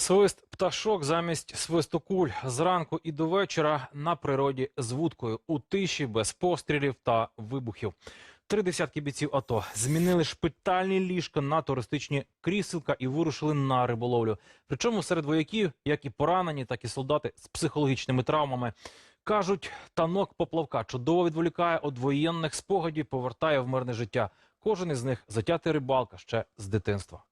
Свист пташок замість свисту куль зранку і до вечора на природі з вудкою у тиші без пострілів та вибухів. Три десятки бійців АТО змінили шпитальні ліжка на туристичні кріселка і вирушили на риболовлю. Причому серед вояків, як і поранені, так і солдати з психологічними травмами. Кажуть, танок поплавка чудово відволікає від воєнних спогадів, повертає в мирне життя. Кожен із них затятий рибалка ще з дитинства.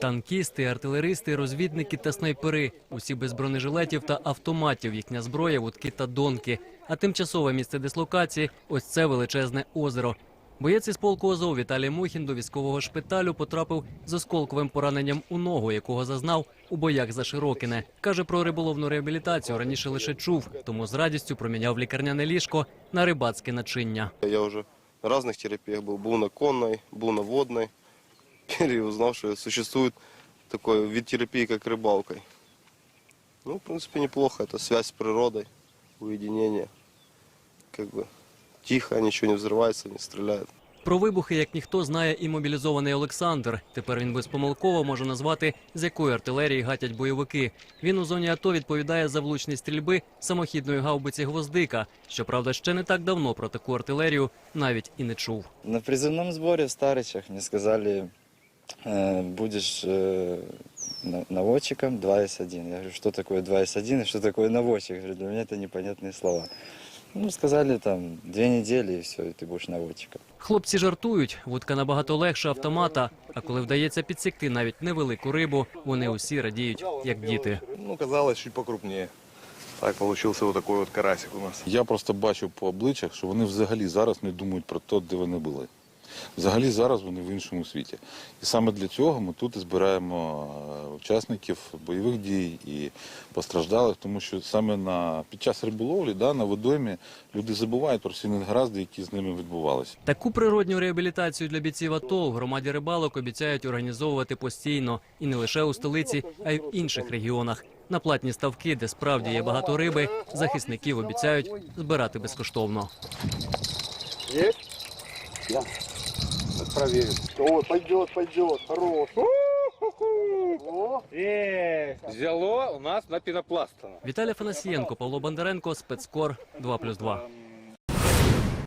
Танкісти, артилеристи, розвідники та снайпери. Усі без бронежилетів та автоматів. Їхня зброя, вудки та донки. А тимчасове місце дислокації ось це величезне озеро. Боєць із полку Азов Віталій Мухін до військового шпиталю потрапив з осколковим пораненням у ногу, якого зазнав у боях за Широкине. Каже про риболовну реабілітацію раніше лише чув, тому з радістю проміняв лікарняне ліжко на рибацьке начиння. Я уже на разных терапиях был. Был на конной, был на водной. Теперь я узнал, что существует такой вид терапии, как рыбалкой. Ну, в принципе, неплохо. Это связь с природой, уединение. Как бы тихо, ничего не взрывается, не стреляет. Про вибухи, як ніхто, знає і мобілізований Олександр. Тепер він безпомилково може назвати, з якої артилерії гатять бойовики. Він у зоні АТО відповідає за влучність стрільби самохідної гаубиці гвоздика. Щоправда, ще не так давно про таку артилерію навіть і не чув. На призывном сборе в Старичах мне сказали, э, будешь э, на- наводчиком 2С1. Я говорю, что такое 2С1 и что такое наводчик? Я говорю, для меня это непонятные слова. Ну, сказали там две недели и все, и ты будешь наводчиком. Хлопці жартують, вудка набагато легше автомата. А коли вдається підсікти навіть невелику рибу, вони усі радіють, як діти. Ну, казалось, чуть покрупнее. Так получился вот такой вот карасик у нас. Я просто бачу по обличчях, що вони взагалі зараз не думають про те, де вони були. Взагалі зараз вони в іншому світі. І саме для цього ми тут і збираємо е, учасників бойових дій і постраждалих, тому що саме на, під час риболовлі да, на водоймі люди забувають про всі негаразди, які з ними відбувалися. Таку природню реабілітацію для бійців АТО в громаді рибалок обіцяють організовувати постійно і не лише у столиці, а й в інших регіонах. На платні ставки, де справді є багато риби, захисників обіцяють збирати безкоштовно. О, пойдет, пойдет, хорош. Взяло у нас на пінопласт. Віталій Фанасієнко, Павло Бондаренко, спецкор 2+,2.